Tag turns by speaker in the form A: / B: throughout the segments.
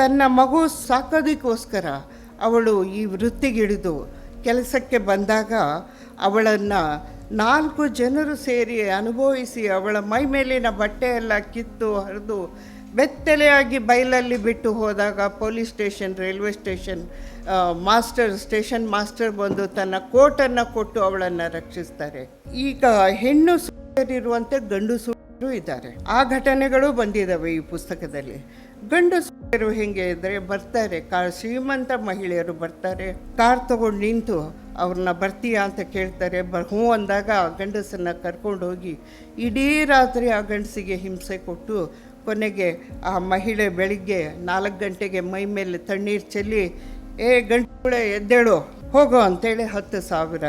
A: ತನ್ನ ಮಗು ಸಾಕೋದಕ್ಕೋಸ್ಕರ ಅವಳು ಈ ವೃತ್ತಿಗಿಳಿದು ಕೆಲಸಕ್ಕೆ ಬಂದಾಗ ಅವಳನ್ನು ನಾಲ್ಕು ಜನರು ಸೇರಿ ಅನುಭವಿಸಿ ಅವಳ ಮೈ ಮೇಲಿನ ಬಟ್ಟೆ ಎಲ್ಲ ಕಿತ್ತು ಹರಿದು ಬೆತ್ತಲೆಯಾಗಿ ಬೈಲಲ್ಲಿ ಬಿಟ್ಟು ಹೋದಾಗ police station, railway station master station master ಬಂದು ತನ್ನ ಕೋಟನ್ನು ಕೊಟ್ಟು ಅವಳನ್ನು ರಕ್ಷಿಸ್ತಾರೆ. ಈಗ ಹೆಣ್ಣು ಇರುವಂತೆ ಗಂಡು ಸುಳ್ಳರು ಇದ್ದಾರೆ. ಆ ಘಟನೆಗಳು ಬಂದಿದ್ದಾವೆ ಈ ಪುಸ್ತಕದಲ್ಲಿ. ಗಂಡು ಹೆಂಗೆ ಇದ್ದರೆ ಬರ್ತಾರೆ, ಕಾ ಶ್ರೀಮಂತ ಮಹಿಳೆಯರು ಬರ್ತಾರೆ, ಕಾರ್ ತಗೊಂಡು ನಿಂತು ಅವ್ರನ್ನ ಬರ್ತೀಯಾ ಅಂತ ಕೇಳ್ತಾರೆ ಬ ಹ್ಞೂ ಅಂದಾಗ ಆ ಗಂಡಸನ್ನ ಕರ್ಕೊಂಡು ಹೋಗಿ ಇಡೀ ರಾತ್ರಿ ಆ ಗಂಡಸಿಗೆ ಹಿಂಸೆ ಕೊಟ್ಟು ಕೊನೆಗೆ ಆ ಮಹಿಳೆ ಬೆಳಿಗ್ಗೆ ನಾಲ್ಕು ಗಂಟೆಗೆ ಮೈ ಮೇಲೆ ತಣ್ಣೀರು ಚೆಲ್ಲಿ, ಏ ಗಂಟೆ ಎದ್ದೇಳು, ಹೋಗೋ ಅಂತೇಳಿ ಹತ್ತು ಸಾವಿರ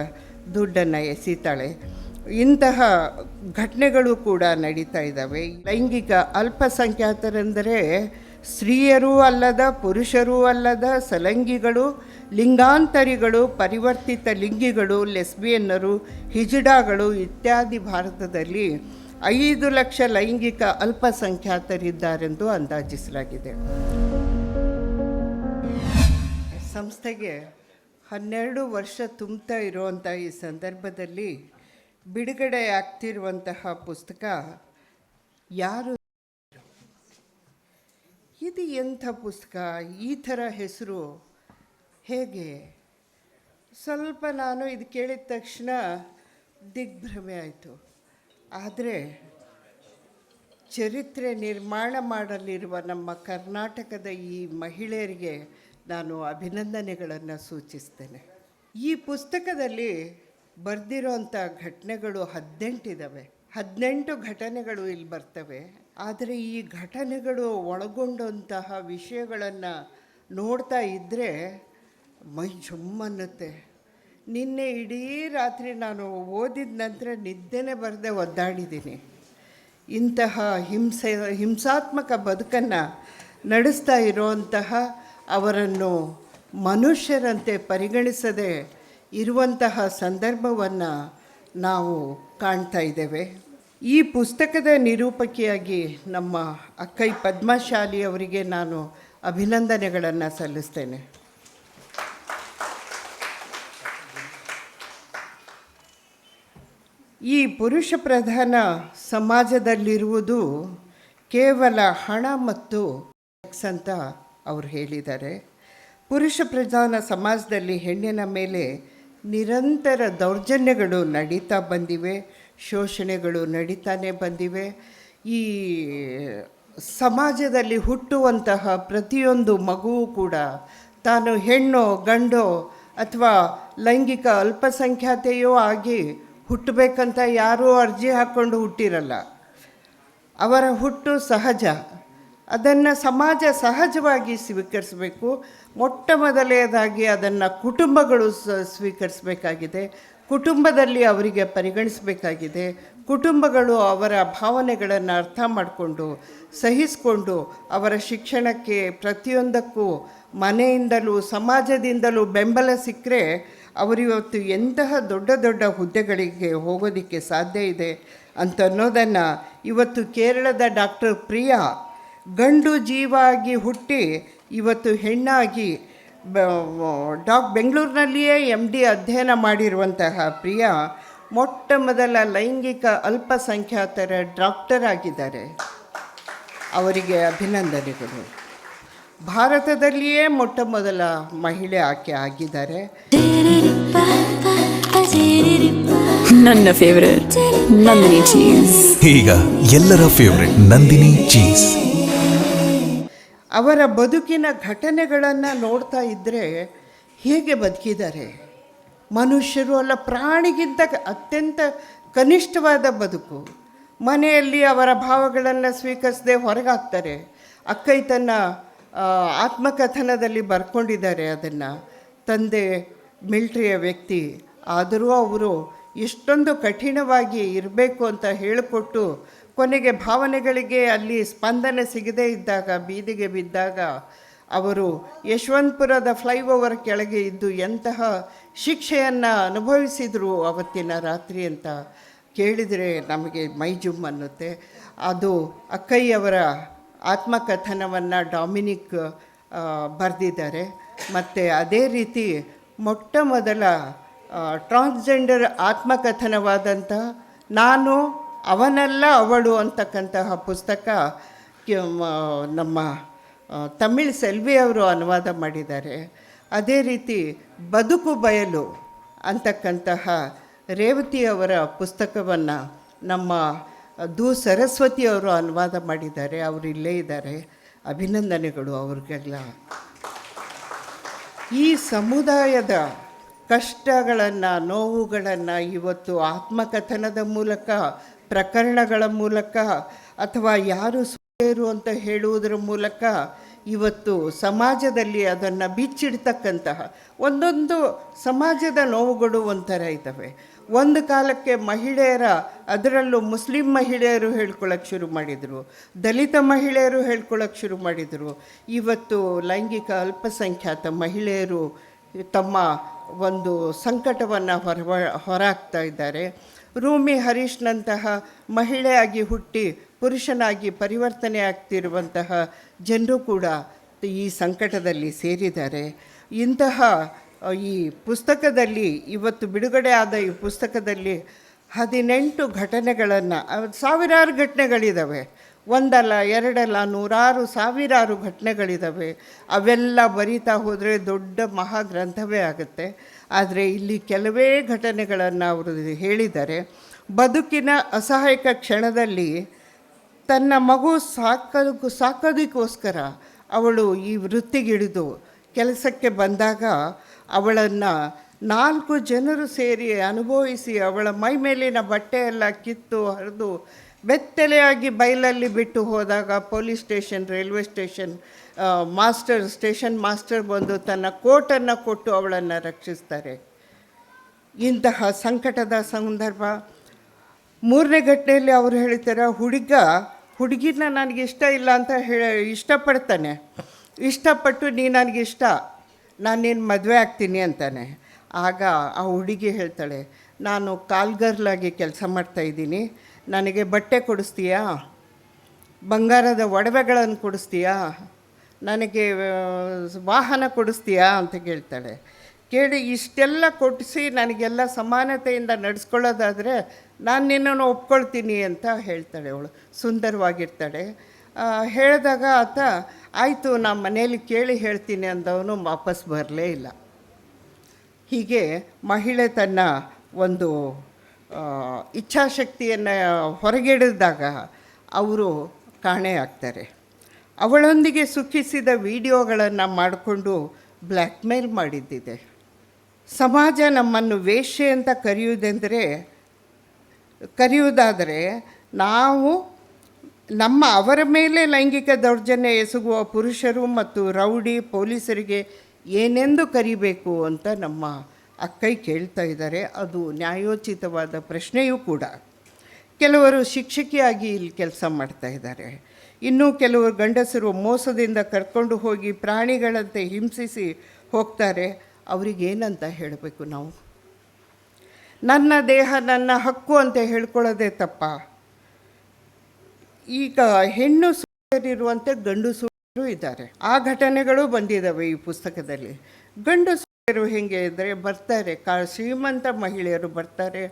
A: ದುಡ್ಡನ್ನು ಎಸೀತಾಳೆ. ಇಂತಹ ಘಟನೆಗಳು ಕೂಡ ನಡೀತಾ ಇದ್ದಾವೆ. ಲೈಂಗಿಕ ಅಲ್ಪಸಂಖ್ಯಾತರೆಂದರೆ ಸ್ತ್ರೀಯರೂ ಅಲ್ಲದ ಪುರುಷರೂ ಅಲ್ಲದ ಸಲಂಗಿಗಳು, ಲಿಂಗಾಂತರಿಗಳು, ಪರಿವರ್ತಿತ ಲಿಂಗಿಗಳು, ಲೆಸ್ಬಿಯನ್ನರು, ಹಿಜಡಾಗಳು ಇತ್ಯಾದಿ ಭಾರತದಲ್ಲಿ ಐದು ಲಕ್ಷ ಲೈಂಗಿಕ ಅಲ್ಪಸಂಖ್ಯಾತರಿದ್ದಾರೆಂದು ಅಂದಾಜಿಸಲಾಗಿದೆ. ಸಂಸ್ಥೆಗೆ ಹನ್ನೆರಡು ವರ್ಷ ತುಂಬ್ತಾ ಇರುವಂಥ ಈ ಸಂದರ್ಭದಲ್ಲಿ ಬಿಡುಗಡೆ ಆಗ್ತಿರುವಂತಹ ಪುಸ್ತಕ ಯಾರು ಇದು ಎಂಥ ಪುಸ್ತಕ? ಈ ಥರ ಹೆಸರು ಹೇಗೆ? ಸ್ವಲ್ಪ ನಾನು ಇದು ಕೇಳಿದ ತಕ್ಷಣ ದಿಗ್ಭ್ರಮೆ ಆಯಿತು. ಆದರೆ ಚರಿತ್ರೆ ನಿರ್ಮಾಣ ಮಾಡಲಿರುವ ನಮ್ಮ ಕರ್ನಾಟಕದ ಈ ಮಹಿಳೆಯರಿಗೆ ನಾನು ಅಭಿನಂದನೆಗಳನ್ನು ಸೂಚಿಸ್ತೇನೆ. ಈ ಪುಸ್ತಕದಲ್ಲಿ ಬರೆದಿರೋಂಥ ಘಟನೆಗಳು ಹದಿನೆಂಟಿದ್ದಾವೆ ಹದಿನೆಂಟು ಘಟನೆಗಳು ಇಲ್ಲಿ ಬರ್ತವೆ. ಆದರೆ ಈ ಘಟನೆಗಳು ಒಳಗೊಂಡಂತಹ ವಿಷಯಗಳನ್ನು ನೋಡ್ತಾ ಇದ್ದರೆ ಮೈ ಜುಮ್ಮನ್ನುತ್ತೆ. ನಿನ್ನೆ ಇಡೀ ರಾತ್ರಿ ನಾನು ಓದಿದ ನಂತರ ನಿದ್ದೆನೇ ಬರದೆ ಒದ್ದಾಡಿದ್ದೀನಿ. ಇಂತಹ ಹಿಂಸೆ, ಹಿಂಸಾತ್ಮಕ ಬದುಕನ್ನು ನಡೆಸ್ತಾ ಇರುವಂತಹ ಅವರನ್ನು ಮನುಷ್ಯರಂತೆ ಪರಿಗಣಿಸದೆ ಇರುವಂತಹ ಸಂದರ್ಭವನ್ನು ನಾವು ಕಾಣ್ತಾ ಇದ್ದೇವೆ. ಈ ಪುಸ್ತಕದ ನಿರೂಪಕಿಯಾಗಿ ನಮ್ಮ ಅಕ್ಕೈ ಪದ್ಮಶಾಲಿ ಅವರಿಗೆ ನಾನು ಅಭಿನಂದನೆಗಳನ್ನು ಸಲ್ಲಿಸ್ತೇನೆ. ಈ ಪುರುಷ ಪ್ರಧಾನ ಸಮಾಜದಲ್ಲಿರುವುದು ಕೇವಲ ಹಣ ಮತ್ತು ಸೆಕ್ಸ್ ಅಂತ ಅವರು ಹೇಳಿದ್ದಾರೆ. ಪುರುಷ ಪ್ರಧಾನ ಸಮಾಜದಲ್ಲಿ ಹೆಣ್ಣಿನ ಮೇಲೆ ನಿರಂತರ ದೌರ್ಜನ್ಯಗಳು ನಡೀತಾ ಬಂದಿವೆ. ಶೋಷಣೆಗಳು ನಡೀತಾನೆ ಬಂದಿವೆ. ಈ ಸಮಾಜದಲ್ಲಿ ಹುಟ್ಟುವಂತಹ ಪ್ರತಿಯೊಂದು ಮಗುವು ಕೂಡ ತಾನು ಹೆಣ್ಣೋ, ಗಂಡೋ ಅಥವಾ ಲೈಂಗಿಕ ಅಲ್ಪಸಂಖ್ಯಾತೆಯೋ ಆಗಿ ಹುಟ್ಟಬೇಕಂತ ಯಾರೂ ಅರ್ಜಿ ಹಾಕ್ಕೊಂಡು ಹುಟ್ಟಿರಲ್ಲ. ಅವರ ಹುಟ್ಟು ಸಹಜ. ಅದನ್ನು ಸಮಾಜ ಸಹಜವಾಗಿ ಸ್ವೀಕರಿಸಬೇಕು. ಮೊಟ್ಟ ಮೊದಲನೇದಾಗಿ ಅದನ್ನು ಕುಟುಂಬಗಳು ಸ್ವೀಕರಿಸಬೇಕಾಗಿದೆ. ಕುಟುಂಬದಲ್ಲಿ ಅವರಿಗೆ ಪರಿಗಣಿಸಬೇಕಾಗಿದೆ. ಕುಟುಂಬಗಳು ಅವರ ಭಾವನೆಗಳನ್ನು ಅರ್ಥ ಮಾಡಿಕೊಂಡು, ಸಹಿಸಿಕೊಂಡು ಅವರ ಶಿಕ್ಷಣಕ್ಕೆ ಪ್ರತಿಯೊಂದಕ್ಕೂ ಮನೆಯಿಂದಲೂ ಸಮಾಜದಿಂದಲೂ ಬೆಂಬಲ ಸಿಕ್ಕರೆ ಅವರಿವತ್ತು ಎಂತಹ ದೊಡ್ಡ ದೊಡ್ಡ ಹುದ್ದೆಗಳಿಗೆ ಹೋಗೋದಕ್ಕೆ ಸಾಧ್ಯ ಇದೆ ಅಂತ ಅನ್ನೋದನ್ನು ಇವತ್ತು ಕೇರಳದ ಡಾಕ್ಟರ್ ಪ್ರಿಯಾ ಗಂಡು ಜೀವ ಆಗಿ ಹುಟ್ಟಿ ಇವತ್ತು ಹೆಣ್ಣಾಗಿ ಡಾಕ್ ಬೆಂಗಳೂರಿನಲ್ಲಿಯೇ ಎಂ ಡಿ ಅಧ್ಯಯನ ಮಾಡಿರುವಂತಹ ಪ್ರಿಯ ಮೊಟ್ಟ ಮೊದಲ ಲೈಂಗಿಕ ಅಲ್ಪಸಂಖ್ಯಾತರ ಡಾಕ್ಟರ್ ಆಗಿದ್ದಾರೆ. ಅವರಿಗೆ ಅಭಿನಂದನೆಗಳು. ಭಾರತದಲ್ಲಿಯೇ ಮೊಟ್ಟ ಮೊದಲ ಮಹಿಳೆ ಆಕೆ ಆಗಿದ್ದಾರೆ.
B: ನನ್ನ ಫೇವರೇಟ್ ನಂದಿನಿ ಚೀಸ್
C: ಈಗ ಎಲ್ಲರ ಫೇವ್ರೆಟ್ ನಂದಿನಿ ಚೀಸ್
A: ಅವರ ಬದುಕಿನ ಘಟನೆಗಳನ್ನು ನೋಡ್ತಾ ಇದ್ದರೆ ಹೇಗೆ ಬದುಕಿದ್ದಾರೆ? ಮನುಷ್ಯರು ಅಲ್ಲ, ಪ್ರಾಣಿಗಿಂತ ಅತ್ಯಂತ ಕನಿಷ್ಠವಾದ ಬದುಕು. ಮನೆಯಲ್ಲಿ ಅವರ ಭಾವಗಳನ್ನು ಸ್ವೀಕರಿಸದೆ ಹೊರಗಾಗ್ತಾರೆ. ಅಕ್ಕೈ ತನ್ನ ಆತ್ಮಕಥನದಲ್ಲಿ ಬರ್ಕೊಂಡಿದ್ದಾರೆ ಅದನ್ನು. ತಂದೆ ಮಿಲ್ಟ್ರಿಯ ವ್ಯಕ್ತಿ. ಆದರೂ ಅವರು ಎಷ್ಟೊಂದು ಕಠಿಣವಾಗಿ ಇರಬೇಕು ಅಂತ ಹೇಳಿಕೊಟ್ಟು ಕೊನೆಗೆ ಭಾವನೆಗಳಿಗೆ ಅಲ್ಲಿ ಸ್ಪಂದನೆ ಸಿಗದೇ ಇದ್ದಾಗ, ಬೀದಿಗೆ ಬಿದ್ದಾಗ ಅವರು ಯಶವಂತಪುರದ ಫ್ಲೈಓವರ್ ಕೆಳಗೆ ಇದ್ದು ಎಂತಹ ಶಿಕ್ಷೆಯನ್ನು ಅನುಭವಿಸಿದರು ಅವತ್ತಿನ ರಾತ್ರಿ ಅಂತ ಕೇಳಿದರೆ ನಮಗೆ ಮೈ ಜುಮ್ ಅನ್ನುತ್ತೆ. ಅದು ಅಕ್ಕಯ್ಯವರ ಆತ್ಮಕಥನವನ್ನು ಡಾಮಿನಿಕ್ ಬರೆದಿದ್ದಾರೆ. ಮತ್ತು ಅದೇ ರೀತಿ ಮೊಟ್ಟ ಮೊದಲ ಟ್ರಾನ್ಸ್ಜೆಂಡರ್ ಆತ್ಮಕಥನವಾದಂಥ ನಾನು ಅವನಲ್ಲ ಅವಳು ಅಂತಕ್ಕಂತಹ ಪುಸ್ತಕ ನಮ್ಮ ತಮಿಳ್ ಸೆಲ್ವಿ ಅವರು ಅನುವಾದ ಮಾಡಿದ್ದಾರೆ. ಅದೇ ರೀತಿ ಬದುಕು ಬಯಲು ಅಂತಕ್ಕಂತಹ ರೇವತಿಯವರ ಪುಸ್ತಕವನ್ನು ನಮ್ಮ ದು ಸರಸ್ವತಿ ಅವರು ಅನುವಾದ ಮಾಡಿದ್ದಾರೆ. ಅವರು ಇಲ್ಲೇ ಇದ್ದಾರೆ. ಅಭಿನಂದನೆಗಳು ಅವ್ರಿಗೆಲ್ಲ. ಈ ಸಮುದಾಯದ ಕಷ್ಟಗಳನ್ನು, ನೋವುಗಳನ್ನು ಇವತ್ತು ಆತ್ಮಕಥನದ ಮೂಲಕ ಪ್ರಕರಣಗಳ ಮೂಲಕ ಅಥವಾ ಯಾರು ಸುಳ್ಳೇರು ಅಂತ ಹೇಳುವುದರ ಮೂಲಕ ಇವತ್ತು ಸಮಾಜದಲ್ಲಿ ಅದನ್ನು ಬಿಚ್ಚಿಡ್ತಕ್ಕಂತಹ ಒಂದೊಂದು ಸಮಾಜದ ನೋವುಗಳು ಒಂಥರ ಇದ್ದಾವೆ. ಒಂದು ಕಾಲಕ್ಕೆ ಮಹಿಳೆಯರ, ಅದರಲ್ಲೂ ಮುಸ್ಲಿಂ ಮಹಿಳೆಯರು ಹೇಳ್ಕೊಳ್ಳೋಕೆ ಶುರು ಮಾಡಿದರು. ದಲಿತ ಮಹಿಳೆಯರು ಹೇಳ್ಕೊಳ್ಳೋಕೆ ಶುರು ಮಾಡಿದರು. ಇವತ್ತು ಲೈಂಗಿಕ ಅಲ್ಪಸಂಖ್ಯಾತ ಮಹಿಳೆಯರು ತಮ್ಮ ಒಂದು ಸಂಕಟವನ್ನು ಹೊರ ಹೊರಾಗ್ತಾ ಇದ್ದಾರೆ. ರೂಮಿ ಹರೀಶ್ನಂತಹ ಮಹಿಳೆಯಾಗಿ ಹುಟ್ಟಿ ಪುರುಷನಾಗಿ ಪರಿವರ್ತನೆ ಆಗ್ತಿರುವಂತಹ ಜನರು ಕೂಡ ಈ ಸಂಕಟದಲ್ಲಿ ಸೇರಿದ್ದಾರೆ. ಇಂತಹ ಈ ಪುಸ್ತಕದಲ್ಲಿ, ಇವತ್ತು ಬಿಡುಗಡೆ ಆದ ಈ ಪುಸ್ತಕದಲ್ಲಿ ಹದಿನೆಂಟು ಘಟನೆಗಳನ್ನು ಸಾವಿರಾರು ಘಟನೆಗಳಿದ್ದಾವೆ ಒಂದಲ್ಲ, ಎರಡಲ್ಲ, ನೂರಾರು, ಸಾವಿರಾರು ಘಟನೆಗಳಿದ್ದಾವೆ ಅವೆಲ್ಲ ಬರಿತಾ ಹೋದರೆ ದೊಡ್ಡ ಮಹಾಗ್ರಂಥವೇ ಆಗುತ್ತೆ. ಆದರೆ ಇಲ್ಲಿ ಕೆಲವೇ ಘಟನೆಗಳನ್ನು ಅವರು ಹೇಳಿದ್ದಾರೆ. ಬದುಕಿನ ಅಸಹಾಯಕ ಕ್ಷಣದಲ್ಲಿ ತನ್ನ ಮಗು ಸಾಕೋದಕ್ಕೂ ಸಾಕೋದಕ್ಕೋಸ್ಕರ ಅವಳು ಈ ವೃತ್ತಿಗಿಳಿದು ಕೆಲಸಕ್ಕೆ ಬಂದಾಗ ಅವಳನ್ನು ನಾಲ್ಕು ಜನರು ಸೇರಿ ಅನುಭವಿಸಿ ಅವಳ ಮೈ ಮೇಲಿನ ಬಟ್ಟೆ ಎಲ್ಲ ಕಿತ್ತು, ಹರಿದು ಬೆತ್ತಲೆಯಾಗಿ ಬೈಲಲ್ಲಿ ಬಿಟ್ಟು ಹೋದಾಗ police station, railway station master station master ಬಂದು ತನ್ನ ಕೋಟನ್ನು ಕೊಟ್ಟು ಅವಳನ್ನು ರಕ್ಷಿಸ್ತಾರೆ. ಇಂತಹ ಸಂಕಟದ ಸಂದರ್ಭ. ಮೂರನೇ ಘಟನೆಯಲ್ಲಿ ಅವರು ಹೇಳ್ತಾರೆ, ಹುಡುಗ, ಹುಡುಗಿನ ನನಗೆ ಇಷ್ಟ ಇಲ್ಲ ಅಂತ ಹೇಳಿ, ಇಷ್ಟಪಡ್ತಾನೆ. ಇಷ್ಟಪಟ್ಟು ನೀ ನನಗಿಷ್ಟ ನಾನು ನೀನು ಮದುವೆ ಆಗ್ತೀನಿ ಅಂತಾನೆ. ಆಗ ಆ ಹುಡುಗಿ ಹೇಳ್ತಾಳೆ, ನಾನು ಕಾಲ್ಗರ್ಲಾಗಿ ಕೆಲಸ ಮಾಡ್ತಾಯಿದ್ದೀನಿ ನನಗೆ ಬಟ್ಟೆ ಕೊಡಿಸ್ತೀಯಾ? ಬಂಗಾರದ ಒಡವೆಗಳನ್ನು ಕೊಡಿಸ್ತೀಯಾ? ನನಗೆ ವಾಹನ ಕೊಡಿಸ್ತೀಯಾ ಅಂತ ಕೇಳ್ತಾಳೆ. ಕೇಳಿ ಇಷ್ಟೆಲ್ಲ ಕೊಡಿಸಿ ನನಗೆಲ್ಲ ಸಮಾನತೆಯಿಂದ ನಡೆಸ್ಕೊಳ್ಳೋದಾದರೆ ನಾನು ನಿನ್ನನ್ನು ಒಪ್ಕೊಳ್ತೀನಿ ಅಂತ ಹೇಳ್ತಾಳೆ ಅವಳು. ಸುಂದರವಾಗಿರ್ತಾಳೆ. ಹೇಳಿದಾಗ ಆತ, ಆಯಿತು ನಮ್ಮ ಮನೇಲಿ ಕೇಳಿ ಹೇಳ್ತೀನಿ ಅಂದವನು ವಾಪಸ್ ಬರಲೇ ಇಲ್ಲ. ಹೀಗೆ ಮಹಿಳೆ ತನ್ನ ಒಂದು ಇಚ್ಛಾಶಕ್ತಿಯನ್ನು ಹೊರಗೆಡಿದಾಗ ಅವರು ಕಾಣೆಯಾಗ್ತಾರೆ. ಅವಳೊಂದಿಗೆ ಸುಖಿಸಿದ ವಿಡಿಯೋಗಳನ್ನು ಮಾಡಿಕೊಂಡು ಬ್ಲ್ಯಾಕ್ಮೇಲ್ ಮಾಡಿದ್ದಿದೆ. ಸಮಾಜ ನಮ್ಮನ್ನು ವೇಶ್ಯೆ ಅಂತ ಕರೆಯುವುದೆಂದರೆ, ಕರೆಯುವುದಾದರೆ ನಾವು ನಮ್ಮ ಅವರ ಮೇಲೆ ಲೈಂಗಿಕ ದೌರ್ಜನ್ಯ ಎಸಗುವ ಪುರುಷರು ಮತ್ತು ರೌಡಿ ಪೊಲೀಸರಿಗೆ ಏನೆಂದು ಕರಿಬೇಕು ಅಂತ ನಮ್ಮ ಅಕ್ಕೈ ಕೇಳ್ತಾ ಇದ್ದಾರೆ. ಅದು ನ್ಯಾಯೋಚಿತವಾದ ಪ್ರಶ್ನೆಯೂ ಕೂಡ. ಕೆಲವರು ಶಿಕ್ಷಕಿಯಾಗಿ ಇಲ್ಲಿ ಕೆಲಸ ಮಾಡ್ತಾ ಇದ್ದಾರೆ. ಇನ್ನು ಕೆಲವರು ಗಂಡಸರು ಮೋಸದಿಂದ ಕರ್ಕೊಂಡು ಹೋಗಿ ಪ್ರಾಣಿಗಳಂತೆ ಹಿಂಸಿಸಿ ಹೋಗ್ತಾರೆ. ಅವರಿಗೇನಂತ ಹೇಳಬೇಕು ನಾವು? ನನ್ನ ದೇಹ, ನನ್ನ ಹಕ್ಕು ಅಂತ ಹೇಳ್ಕೊಳ್ಳೋದೇ ತಪ್ಪ. ಈಗ ಹೆಣ್ಣು ಸುಳ್ಳರಿರುವಂತೆ ಗಂಡು ಸುಳ್ಳರು ಇದ್ದಾರೆ. ಆ ಘಟನೆಗಳು ಬಂದಿದ್ದಾವೆ ಈ ಪುಸ್ತಕದಲ್ಲಿ. ಗಂಡು ಹೆಂಗೆ ಇದ್ದರೆ ಬರ್ತಾರೆ. ಕಾ ಶ್ರೀಮಂತ ಮಹಿಳೆಯರು ಬರ್ತಾರೆ.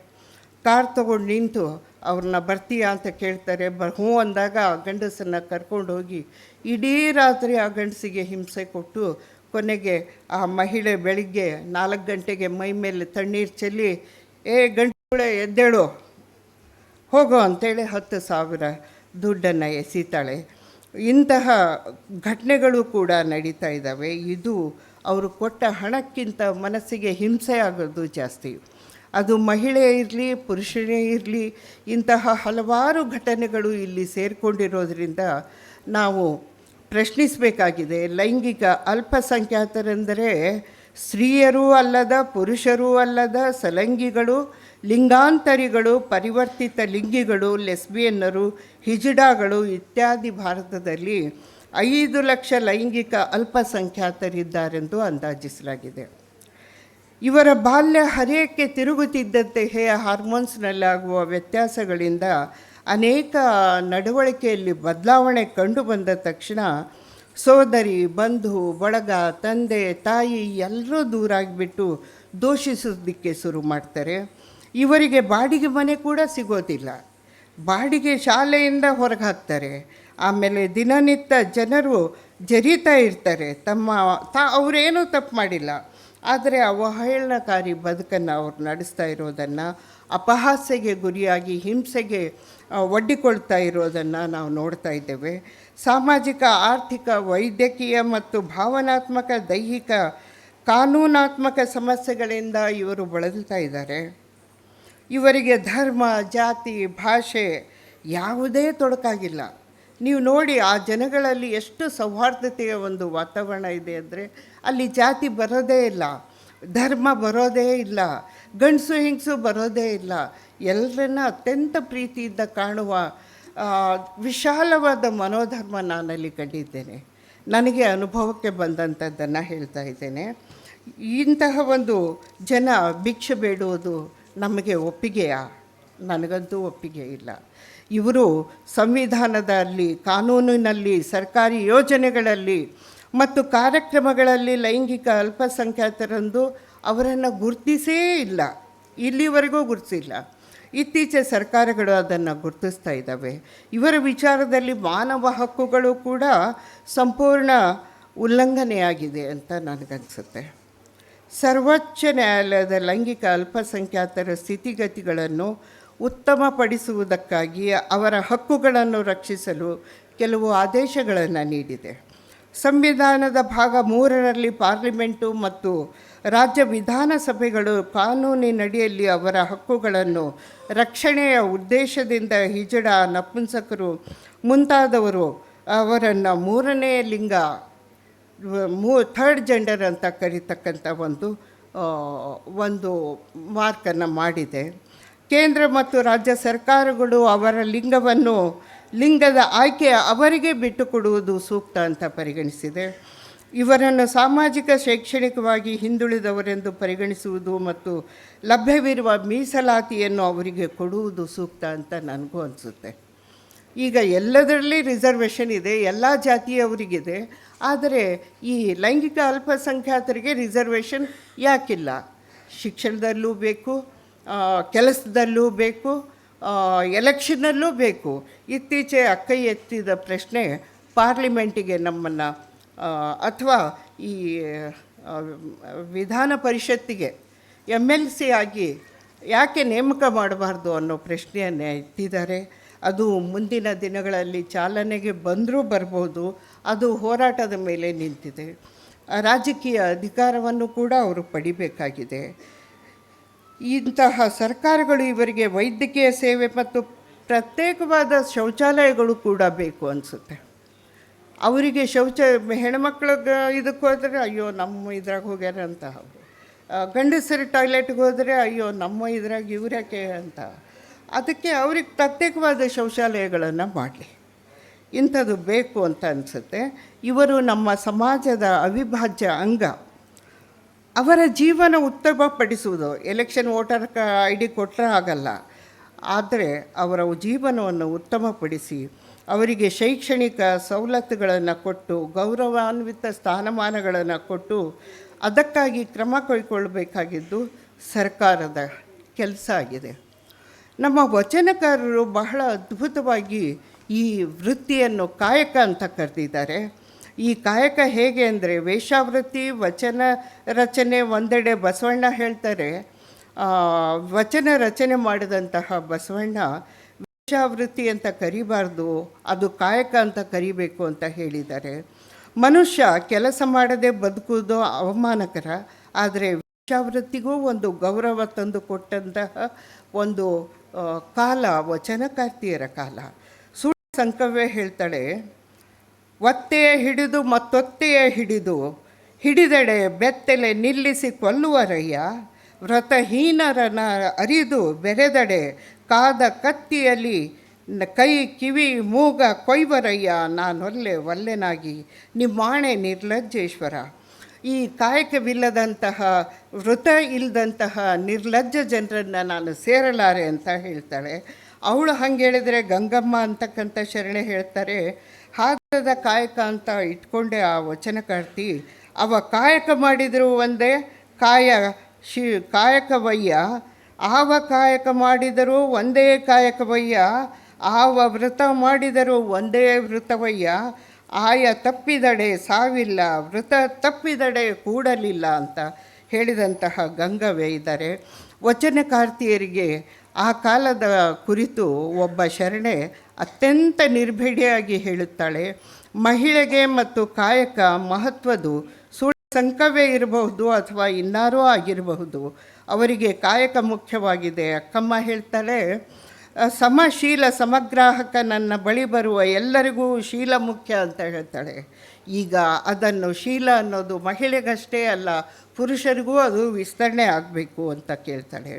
A: ಕಾರ್ ತಗೊಂಡು ನಿಂತು ಅವ್ರನ್ನ ಬರ್ತೀಯಾ ಅಂತ ಕೇಳ್ತಾರೆ. ಬ ಹ್ಞೂ ಅಂದಾಗ ಆ ಗಂಡಸನ್ನು ಕರ್ಕೊಂಡು ಹೋಗಿ ಇಡೀ ರಾತ್ರಿ ಆ ಗಂಡಸಿಗೆ ಹಿಂಸೆ ಕೊಟ್ಟು ಕೊನೆಗೆ ಆ ಮಹಿಳೆ ಬೆಳಿಗ್ಗೆ ನಾಲ್ಕು ಗಂಟೆಗೆ ಮೈ ಮೇಲೆ ತಣ್ಣೀರು ಚೆಲ್ಲಿ, ಏ ಗಂಟೆ ಎದ್ದೇಳು. ಹೋಗೋ ಅಂತೇಳಿ ಹತ್ತು ಸಾವಿರ ದುಡ್ಡನ್ನು ಎಸೀತಾಳೆ. ಇಂತಹ ಘಟನೆಗಳು ಕೂಡ ನಡೀತಾ ಇದ್ದಾವೆ. ಇದು ಅವರು ಕೊಟ್ಟ ಹಣಕ್ಕಿಂತ ಮನಸ್ಸಿಗೆ ಹಿಂಸೆ ಆಗೋದು ಜಾಸ್ತಿ. ಅದು ಮಹಿಳೆ ಇರಲಿ, ಪುರುಷನೇ ಇರಲಿ, ಇಂತಹ ಹಲವಾರು ಘಟನೆಗಳು ಇಲ್ಲಿ ಸೇರಿಕೊಂಡಿರೋದ್ರಿಂದ ನಾವು ಪ್ರಶ್ನಿಸಬೇಕಾಗಿದೆ. ಲೈಂಗಿಕ ಅಲ್ಪಸಂಖ್ಯಾತರೆಂದರೆ ಸ್ತ್ರೀಯರೂ ಅಲ್ಲದ, ಪುರುಷರೂ ಅಲ್ಲದ, ಸಲಂಗಿಗಳು ಲಿಂಗಾಂತರಿಗಳು, ಪರಿವರ್ತಿತ ಲಿಂಗಿಗಳು, ಲೆಸ್ಬಿಯನ್ನರು, ಹಿಜಿಡಾಗಳು ಇತ್ಯಾದಿ ಭಾರತದಲ್ಲಿ ಐದು ಲಕ್ಷ ಲೈಂಗಿಕ ಅಲ್ಪಸಂಖ್ಯಾತರಿದ್ದಾರೆಂದು ಅಂದಾಜಿಸಲಾಗಿದೆ. ಇವರ ಬಾಲ್ಯ ಹರೆಯಕ್ಕೆ ತಿರುಗುತ್ತಿದ್ದಂತೆ ಹೇಯ ಹಾರ್ಮೋನ್ಸ್ನಲ್ಲಾಗುವ ವ್ಯತ್ಯಾಸಗಳಿಂದ ಅನೇಕ ನಡವಳಿಕೆಯಲ್ಲಿ ಬದಲಾವಣೆ ಕಂಡು ಬಂದ ತಕ್ಷಣ ಸೋದರಿ, ಬಂಧು, ಬಳಗ, ತಂದೆ, ತಾಯಿ ಎಲ್ಲರೂ ದೂರಾಗಿಬಿಟ್ಟು ದೋಷಿಸೋದಕ್ಕೆ ಶುರು ಮಾಡ್ತಾರೆ. ಇವರಿಗೆ ಬಾಡಿಗೆ ಮನೆ ಕೂಡ ಸಿಗೋದಿಲ್ಲ. ಬಾಡಿಗೆ ಶಾಲೆಯಿಂದ ಹೊರಗೆ ಹಾಕ್ತಾರೆ ಆಮೇಲೆ ದಿನನಿತ್ಯ ಜನರು ಜರಿತಾ ಇರ್ತಾರೆ. ತಮ್ಮ, ತಾ, ಅವರೇನೂ ತಪ್ಪು ಮಾಡಿಲ್ಲ. ಆದರೆ ಅವಹೇಳನಕಾರಿ ಬದುಕನ್ನು ಅವ್ರು ನಡೆಸ್ತಾ ಇರೋದನ್ನು, ಅಪಹಾಸ್ಯಗೆ ಗುರಿಯಾಗಿ, ಹಿಂಸೆಗೆ ಒಡ್ಡಿಕೊಳ್ತಾ ಇರೋದನ್ನು ನಾವು ನೋಡ್ತಾ ಇದ್ದೇವೆ. ಸಾಮಾಜಿಕ, ಆರ್ಥಿಕ, ವೈದ್ಯಕೀಯ ಮತ್ತು ಭಾವನಾತ್ಮಕ, ದೈಹಿಕ, ಕಾನೂನಾತ್ಮಕ ಸಮಸ್ಯೆಗಳಿಂದ ಇವರು ಬಳಲ್ತಾ ಇದ್ದಾರೆ. ಇವರಿಗೆ ಧರ್ಮ, ಜಾತಿ, ಭಾಷೆ ಯಾವುದೇ ತೊಡಕಾಗಿಲ್ಲ. ನೀವು ನೋಡಿ ಆ ಜನಗಳಲ್ಲಿ ಎಷ್ಟು ಸೌಹಾರ್ದತೆಯ ಒಂದು ವಾತಾವರಣ ಇದೆ ಅಂದರೆ ಅಲ್ಲಿ ಜಾತಿ ಬರೋದೇ ಇಲ್ಲ, ಧರ್ಮ ಬರೋದೇ ಇಲ್ಲ, ಗಂಡಸು ಹೆಂಗಸು ಬರೋದೇ ಇಲ್ಲ. ಎಲ್ಲರನ್ನ ಅತ್ಯಂತ ಪ್ರೀತಿಯಿಂದ ಕಾಣುವ ವಿಶಾಲವಾದ ಮನೋಧರ್ಮ ನಾನಲ್ಲಿ ಕಂಡಿದ್ದೇನೆ. ನನಗೆ ಅನುಭವಕ್ಕೆ ಬಂದಂಥದ್ದನ್ನು ಹೇಳ್ತಾ ಇದ್ದೇನೆ. ಇಂತಹ ಒಂದು ಜನ ಭಿಕ್ಷೆ ಬೇಡುವುದು ನಮಗೆ ಒಪ್ಪಿಗೆಯ? ನನಗಂತೂ ಒಪ್ಪಿಗೆ ಇಲ್ಲ. ಇವರು ಸಂವಿಧಾನದಲ್ಲಿ, ಕಾನೂನಿನಲ್ಲಿ, ಸರ್ಕಾರಿ ಯೋಜನೆಗಳಲ್ಲಿ ಮತ್ತು ಕಾರ್ಯಕ್ರಮಗಳಲ್ಲಿ ಲೈಂಗಿಕ ಅಲ್ಪಸಂಖ್ಯಾತರಂದು ಅವರನ್ನು ಗುರುತಿಸೇ ಇಲ್ಲ. ಇಲ್ಲಿವರೆಗೂ ಗುರುತಿಸಿಲ್ಲ. ಇತ್ತೀಚೆ ಸರ್ಕಾರಗಳು ಅದನ್ನು ಗುರುತಿಸ್ತಾ ಇದ್ದಾವೆ. ಇವರ ವಿಚಾರದಲ್ಲಿ ಮಾನವ ಹಕ್ಕುಗಳು ಕೂಡ ಸಂಪೂರ್ಣ ಉಲ್ಲಂಘನೆಯಾಗಿದೆ ಅಂತ ನನಗನ್ಸುತ್ತೆ. ಸರ್ವೋಚ್ಚ ನ್ಯಾಯಾಲಯದ ಲೈಂಗಿಕ ಅಲ್ಪಸಂಖ್ಯಾತರ ಸ್ಥಿತಿಗತಿಗಳನ್ನು ಉತ್ತಮಪಡಿಸುವುದಕ್ಕಾಗಿ ಅವರ ಹಕ್ಕುಗಳನ್ನು ರಕ್ಷಿಸಲು ಕೆಲವು ಆದೇಶಗಳನ್ನು ನೀಡಿದೆ. ಸಂವಿಧಾನದ ಭಾಗ ಮೂರರಲ್ಲಿ ಪಾರ್ಲಿಮೆಂಟು ಮತ್ತು ರಾಜ್ಯ ವಿಧಾನಸಭೆಗಳು ಕಾನೂನಿನಡಿಯಲ್ಲಿ ಅವರ ಹಕ್ಕುಗಳನ್ನು ರಕ್ಷಣೆಯ ಉದ್ದೇಶದಿಂದ ಹಿಜಡ ನಪುಂಸಕರು ಮುಂತಾದವರು ಅವರನ್ನು ಮೂರನೇ ಲಿಂಗ ಮೂ, ಥರ್ಡ್ ಜೆಂಡರ್ ಅಂತ ಕರೀತಕ್ಕಂಥ ಒಂದು ಒಂದು ಮಾರ್ಕನ್ನು ಮಾಡಿದೆ. ಕೇಂದ್ರ ಮತ್ತು ರಾಜ್ಯ ಸರ್ಕಾರಗಳು ಅವರ ಲಿಂಗವನ್ನು, ಲಿಂಗದ ಆಯ್ಕೆ ಅವರಿಗೆ ಬಿಟ್ಟುಕೊಡುವುದು ಸೂಕ್ತ ಅಂತ ಪರಿಗಣಿಸಿದೆ. ಇವರನ್ನು ಸಾಮಾಜಿಕ, ಶೈಕ್ಷಣಿಕವಾಗಿ ಹಿಂದುಳಿದವರೆಂದು ಪರಿಗಣಿಸುವುದು ಮತ್ತು ಲಭ್ಯವಿರುವ ಮೀಸಲಾತಿಯನ್ನು ಅವರಿಗೆ ಕೊಡುವುದು ಸೂಕ್ತ ಅಂತ ನನಗೂ ಅನಿಸುತ್ತೆ. ಈಗ ಎಲ್ಲದರಲ್ಲಿ ರಿಸರ್ವೇಷನ್ ಇದೆ, ಎಲ್ಲ ಜಾತಿಯವರಿಗಿದೆ. ಆದರೆ ಈ ಲೈಂಗಿಕ ಅಲ್ಪಸಂಖ್ಯಾತರಿಗೆ ರಿಸರ್ವೇಷನ್ ಯಾಕಿಲ್ಲ? ಶಿಕ್ಷಣದಲ್ಲೂ ಬೇಕು ಕೆಲಸದಲ್ಲೂ ಬೇಕು ಎಲೆಕ್ಷನ್ನಲ್ಲೂ ಬೇಕು. ಇತ್ತೀಚೆ ಅಕ್ಕೈ ಎತ್ತಿದ ಪ್ರಶ್ನೆ ಪಾರ್ಲಿಮೆಂಟಿಗೆ ನಮ್ಮನ್ನು ಅಥವಾ ಈ ವಿಧಾನ ಪರಿಷತ್ತಿಗೆ ಎಂ ಎಲ್ ಸಿ ಆಗಿ ಯಾಕೆ ನೇಮಕ ಮಾಡಬಾರ್ದು ಅನ್ನೋ ಪ್ರಶ್ನೆಯನ್ನು ಎತ್ತಿದ್ದಾರೆ. ಅದು ಮುಂದಿನ ದಿನಗಳಲ್ಲಿ ಚಾಲನೆಗೆ ಬಂದರೂ ಬರ್ಬೋದು ಅದು ಹೋರಾಟದ ಮೇಲೆ ನಿಂತಿದೆ. ರಾಜಕೀಯ ಅಧಿಕಾರವನ್ನು ಕೂಡ ಅವರು ಪಡಿಬೇಕಾಗಿದೆ. ಇಂತಹ ಸರ್ಕಾರಗಳು ಇವರಿಗೆ ವೈದ್ಯಕೀಯ ಸೇವೆ ಮತ್ತು ಪ್ರತ್ಯೇಕವಾದ ಶೌಚಾಲಯಗಳು ಕೂಡ ಬೇಕು ಅನಿಸುತ್ತೆ. ಅವರಿಗೆ ಶೌಚ, ಹೆಣ್ಮಕ್ಳ ಇದಕ್ಕೆ ಹೋದರೆ ಅಯ್ಯೋ ನಮ್ಮ ಇದ್ರಾಗ ಹೋಗ್ಯಾರ ಅಂತ. ಅವರು ಗಂಡಸರು ಟಾಯ್ಲೆಟ್ಗೆ ಹೋದರೆ ಅಯ್ಯೋ ನಮ್ಮ ಇದ್ರಾಗ ಇವ್ರ್ಯಾಕೆ ಅಂತ. ಅದಕ್ಕೆ ಅವ್ರಿಗೆ ಪ್ರತ್ಯೇಕವಾದ ಶೌಚಾಲಯಗಳನ್ನು ಮಾಡಲಿ. ಇಂಥದ್ದು ಬೇಕು ಅಂತ ಅನಿಸುತ್ತೆ. ಇವರು ನಮ್ಮ ಸಮಾಜದ ಅವಿಭಾಜ್ಯ ಅಂಗ. ಅವರ ಜೀವನ ಉತ್ತಮಪಡಿಸುವುದು ಎಲೆಕ್ಷನ್ ವೋಟರ್ ಕ ಐ ಡಿ ಕೊಟ್ಟರೆ ಆಗಲ್ಲ. ಆದರೆ ಅವರ ಜೀವನವನ್ನು ಉತ್ತಮಪಡಿಸಿ, ಅವರಿಗೆ ಶೈಕ್ಷಣಿಕ ಸವಲತ್ತುಗಳನ್ನು ಕೊಟ್ಟು, ಗೌರವಾನ್ವಿತ ಸ್ಥಾನಮಾನಗಳನ್ನು ಕೊಟ್ಟು, ಅದಕ್ಕಾಗಿ ಕ್ರಮ ಕೈಗೊಳ್ಳಬೇಕಾಗಿದ್ದು ಸರ್ಕಾರದ ಕೆಲಸ ಆಗಿದೆ. ನಮ್ಮ ವಚನಕಾರರು ಬಹಳ ಅದ್ಭುತವಾಗಿ ಈ ವೃತ್ತಿಯನ್ನು ಕಾಯಕ ಅಂತ ಕರೆದಿದ್ದಾರೆ. ಈ ಕಾಯಕ ಹೇಗೆ ಅಂದರೆ ವೇಷಾವೃತ್ತಿ, ವಚನ ರಚನೆ ಒಂದೆಡೆ ಬಸವಣ್ಣ ಹೇಳ್ತಾರೆ. ವಚನ ರಚನೆ ಮಾಡಿದಂತಹ ಬಸವಣ್ಣ ವೇಷಾವೃತ್ತಿ ಅಂತ ಕರಿಬಾರ್ದು, ಅದು ಕಾಯಕ ಅಂತ ಕರಿಬೇಕು ಅಂತ ಹೇಳಿದ್ದಾರೆ. ಮನುಷ್ಯ ಕೆಲಸ ಮಾಡದೆ ಬದುಕುವುದು ಅವಮಾನಕರ, ಆದರೆ ವೇಷಾವೃತ್ತಿಗೂ ಒಂದು ಗೌರವ ತಂದು ಕೊಟ್ಟಂತಹ ಒಂದು ಕಾಲ, ವಚನಕಾರ್ತಿಯರ ಕಾಲ. ಸಂಕವ್ಯ ಹೇಳ್ತಾಳೆ, ಒತ್ತೆಯ ಹಿಡಿದು ಮತ್ತೊತ್ತೆಯ ಹಿಡಿದು, ಹಿಡಿದೆಡೆ ಬೆತ್ತಲೆ ನಿಲ್ಲಿಸಿ ಕೊಲ್ಲುವರಯ್ಯ, ವ್ರತಹೀನರನ ಅರಿದು ಬೆರೆದಡೆ ಕಾದ ಕತ್ತಿಯಲ್ಲಿ ಕೈ ಕಿವಿ ಮೂಗ ಕೊಯ್ವರಯ್ಯ, ನಾನೊಲ್ಲೆ ಒಲ್ಲೆನಾಗಿ, ನಿಮ್ಮಾಣೆ ನಿರ್ಲಜ್ಜೇಶ್ವರ. ಈ ಕಾಯಕವಿಲ್ಲದಂತಹ, ವೃತ ಇಲ್ಲದಂತಹ ನಿರ್ಲಜ್ಜ ಜನರನ್ನು ನಾನು ಸೇರಲಾರೆ ಅಂತ ಹೇಳ್ತಾಳೆ. ಅವಳು ಹಂಗೆ ಹೇಳಿದರೆ ಗಂಗಮ್ಮ ಅಂತಕ್ಕಂಥ ಶರಣೆ ಹೇಳ್ತಾರೆ, ಹಾಗದ ಕಾಯಕ ಅಂತ ಇಟ್ಕೊಂಡೆ ಆ ವಚನಕಾರ್ತಿ ಅವ ಕಾಯಕ ಮಾಡಿದರೂ ಒಂದೇ ಕಾಯ, ಶಿ ಕಾಯಕವಯ್ಯ ಆವ ಕಾಯಕ ಮಾಡಿದರೂ ಒಂದೇ ಕಾಯಕವಯ್ಯ ಆವ ವ್ರತ ಮಾಡಿದರೂ ಒಂದೇ ವೃತವಯ್ಯ ಆಯ ತಪ್ಪಿದಡೆ ಸಾವಿಲ್ಲ ವೃತ ತಪ್ಪಿದಡೆ ಕೂಡಲಿಲ್ಲ ಅಂತ ಹೇಳಿದಂತಹ ಗಂಗವೇ ಇದ್ದಾರೆ. ವಚನಕಾರ್ತಿಯರಿಗೆ ಆ ಕಾಲದ ಕುರಿತು ಒಬ್ಬ ಶರಣೆ ಅತ್ಯಂತ ನಿರ್ಭಿಡಿಯಾಗಿ ಹೇಳುತ್ತಾಳೆ ಮಹಿಳೆಗೆ ಮತ್ತು ಕಾಯಕ ಮಹತ್ವದು ಸುಳ್ಳು ಸಂಕವೇ ಇರಬಹುದು ಅಥವಾ ಇನ್ನಾರೋ ಆಗಿರಬಹುದು. ಅವರಿಗೆ ಕಾಯಕ ಮುಖ್ಯವಾಗಿದೆ. ಅಕ್ಕಮ್ಮ ಹೇಳ್ತಾಳೆ "ಅ, ಸಮಶೀಲ ಸಮಗ್ರಾಹಕ ನನ್ನ ಬಳಿ ಬರುವ ಎಲ್ಲರಿಗೂ ಶೀಲ ಮುಖ್ಯ ಅಂತ ಹೇಳ್ತಾಳೆ. ಈಗ ಅದನ್ನು ಶೀಲ ಅನ್ನೋದು ಮಹಿಳೆಗಷ್ಟೇ ಅಲ್ಲ ಪುರುಷರಿಗೂ ಅದು ವಿಸ್ತರಣೆ ಆಗಬೇಕು ಅಂತ ಕೇಳ್ತಾಳೆ.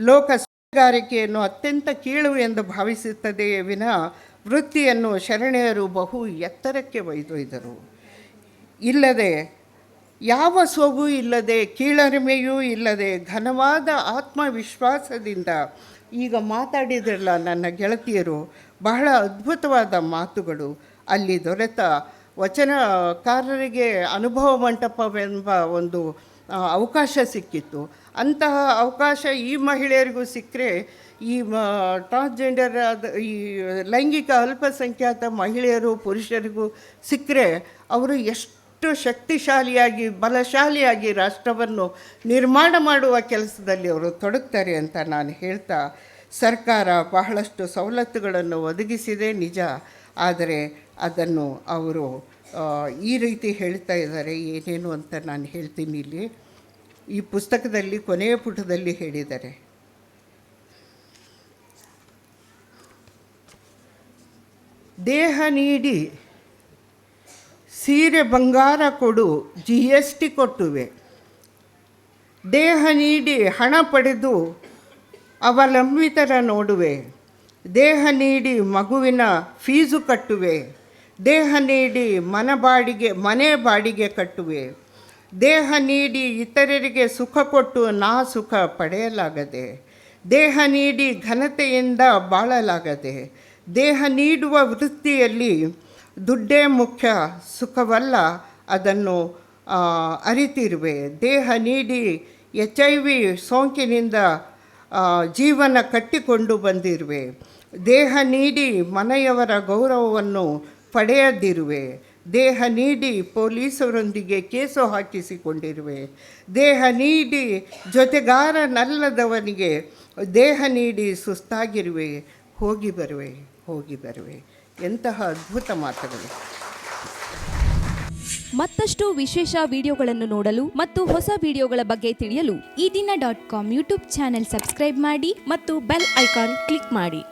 A: ಲೋಕ ಸುಗಾರಿಕೆಯನ್ನು ಅತ್ಯಂತ ಕೀಳು ಎಂದು ಭಾವಿಸುತ್ತದೆಯೇ ವಿನ ವೃತ್ತಿಯನ್ನು ಶರಣೆಯರು ಬಹು ಎತ್ತರಕ್ಕೆ ಒಯ್ದೊಯ್ದರು. ಇಲ್ಲದೆ, ಯಾವ ಸೊಗು ಇಲ್ಲದೆ, ಕೀಳರಿಮೆಯೂ ಇಲ್ಲದೆ, ಘನವಾದ ಆತ್ಮವಿಶ್ವಾಸದಿಂದ ಈಗ ಮಾತಾಡಿದ್ರಲ್ಲ ನನ್ನ ಗೆಳತಿಯರು, ಬಹಳ ಅದ್ಭುತವಾದ ಮಾತುಗಳು. ಅಲ್ಲಿ ದೊರೆತ ವಚನಕಾರರಿಗೆ ಅನುಭವ ಮಂಟಪವೆಂಬ ಒಂದು ಅವಕಾಶ ಸಿಕ್ಕಿತ್ತು. ಅಂತಹ ಅವಕಾಶ ಈ ಮಹಿಳೆಯರಿಗೂ ಸಿಕ್ಕರೆ ಈ ಮ ಟ್ರಾನ್ಸ್ಜೆಂಡರ್ ಆದ ಈ ಲೈಂಗಿಕ ಅಲ್ಪಸಂಖ್ಯಾತ ಮಹಿಳೆಯರು, ಪುರುಷರಿಗೂ ಸಿಕ್ಕರೆ ಅವರು ಎಷ್ಟು ಶಕ್ತಿಶಾಲಿಯಾಗಿ, ಬಲಶಾಲಿಯಾಗಿ ರಾಷ್ಟ್ರವನ್ನು ನಿರ್ಮಾಣ ಮಾಡುವ ಕೆಲಸದಲ್ಲಿ ಅವರು ತೊಡಗ್ತಾರೆ ಅಂತ ನಾನು ಹೇಳ್ತಾ, ಸರ್ಕಾರ ಬಹಳಷ್ಟು ಸವಲತ್ತುಗಳನ್ನು ಒದಗಿಸಿದೆ ನಿಜ. ಆದರೆ ಅದನ್ನು ಅವರು ಈ ರೀತಿ ಹೇಳ್ತಾ ಇದ್ದಾರೆ, ಏನೇನು ಅಂತ ನಾನು ಹೇಳ್ತೀನಿ ಇಲ್ಲಿ. ಈ ಪುಸ್ತಕದಲ್ಲಿ, ಕೊನೆಯ ಪುಟದಲ್ಲಿ ಹೇಳಿದ್ದಾರೆ. ದೇಹ ನೀಡಿ ಸೀರೆ ಬಂಗಾರ ಕೊಡು ಜಿ ಎಸ್ ಟಿ ಕೊಟ್ಟುವೆ. ದೇಹ ನೀಡಿ ಹಣ ಪಡೆದು ಅವಲಂಬಿತರ ನೋಡುವೆ. ದೇಹ ನೀಡಿ ಮಗುವಿನ ಫೀಸು ಕಟ್ಟುವೆ. ದೇಹ ನೀಡಿ ಮನ ಬಾಡಿಗೆ, ಮನೆ ಬಾಡಿಗೆ ಕಟ್ಟುವೆ. ದೇಹ ನೀಡಿ ಇತರರಿಗೆ ಸುಖ ಕೊಟ್ಟು ನಾ ಸುಖ ಪಡೆಯಲಾಗದೆ. ದೇಹ ನೀಡಿ ಘನತೆಯಿಂದ ಬಾಳಲಾಗದೆ. ದೇಹ ನೀಡುವ ವೃತ್ತಿಯಲ್ಲಿ ದುಡ್ಡೇ ಮುಖ್ಯ, ಸುಖವಲ್ಲ ಅದನ್ನು ಅರಿತಿರುವೆ. ದೇಹ ನೀಡಿ ಎಚ್ ಐ ವಿ ಸೋಂಕಿನಿಂದ ಜೀವನ ಕಟ್ಟಿಕೊಂಡು ಬಂದಿರುವೆ. ದೇಹ ನೀಡಿ ಮನೆಯವರ ಗೌರವವನ್ನು ಪಡೆಯದಿರುವೆ. ದೇಹ ನೀಡಿ ಪೊಲೀಸರೊಂದಿಗೆ ಕೇಸು ಹಾಕಿಸಿಕೊಂಡಿರುವೆ. ದೇಹ ನೀಡಿ ಜೊತೆಗಾರನಲ್ಲದವನಿಗೆ ದೇಹ ನೀಡಿ ಸುಸ್ತಾಗಿರುವೆ. ಹೋಗಿ ಬರುವೆ ಹೋಗಿ ಬರುವೆ. ಎಂತಹ ಅದ್ಭುತ ಮಾತುಗಳು.
D: ಮತ್ತಷ್ಟು ವಿಶೇಷ ವಿಡಿಯೋಗಳನ್ನು ನೋಡಲು ಮತ್ತು ಹೊಸ ವಿಡಿಯೋಗಳ ಬಗ್ಗೆ ತಿಳಿಯಲು
E: Eedina dot com YouTube channel subscribe ಮಾಡಿ ಮತ್ತು ಬೆಲ್ ಐಕಾನ್ ಕ್ಲಿಕ್ ಮಾಡಿ.